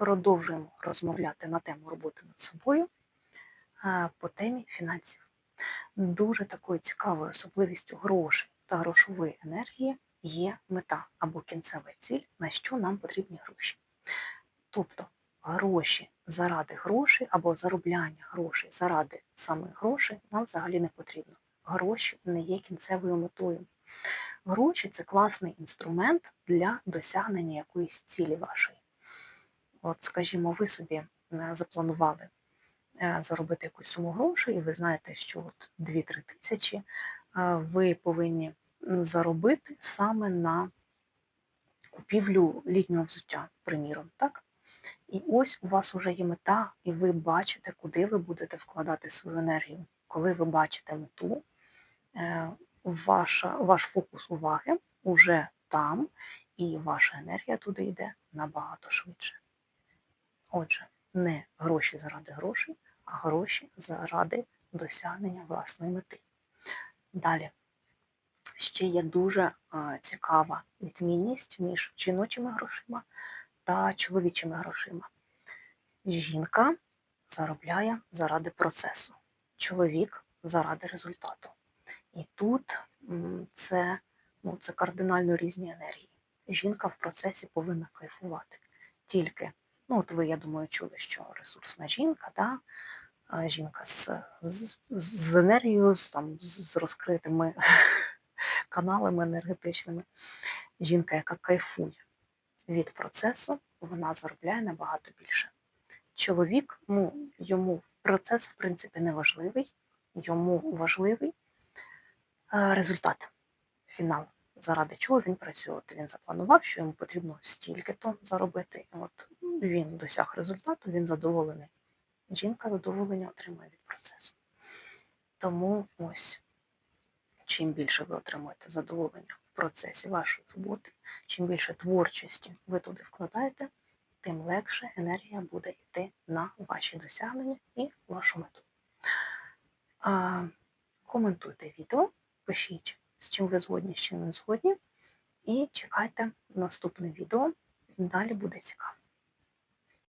продовжуємо розмовляти на тему роботи над собою е, по темі фінансів. Дуже такою цікавою особливістю грошей та грошової енергії є мета або кінцева ціль, на що нам потрібні гроші. Тобто гроші заради грошей або заробляння грошей заради самих грошей нам взагалі не потрібно. Гроші не є кінцевою метою. Гроші це класний інструмент для досягнення якоїсь цілі вашої. От, скажімо, ви собі е, запланували е, заробити якусь суму грошей, і ви знаєте, що от 2-3 тисячі е, ви повинні заробити саме на купівлю літнього взуття, приміром, так? І ось у вас вже є мета, і ви бачите, куди ви будете вкладати свою енергію. Коли ви бачите мету, ваша, ваш фокус уваги уже там, і ваша енергія туди йде набагато швидше. Отже, не гроші заради грошей, а гроші заради досягнення власної мети. Далі. Ще є дуже цікава відмінність між жіночими грошима та чоловічими грошима. Жінка заробляє заради процесу, чоловік заради результату. І тут це, ну, це кардинально різні енергії. Жінка в процесі повинна кайфувати. Тільки, ну от ви, я думаю, чули, що ресурсна жінка, да? жінка з, з, з енергією, з, там, з розкритими каналами енергетичними. Жінка, яка кайфує від процесу, вона заробляє набагато більше. Чоловік, ну, йому процес, в принципі, не важливий, йому важливий е, результат, фінал, заради чого він працює. От він запланував, що йому потрібно стільки-то заробити. От він досяг результату, він задоволений. Жінка задоволення отримує від процесу. Тому ось чим більше ви отримуєте задоволення в процесі вашої роботи, чим більше творчості ви туди вкладаєте, тим легше енергія буде йти на ваші досягнення і вашу мету. А, коментуйте відео, пишіть, з чим ви згодні, з чим не згодні, і чекайте наступне відео. Далі буде цікаво.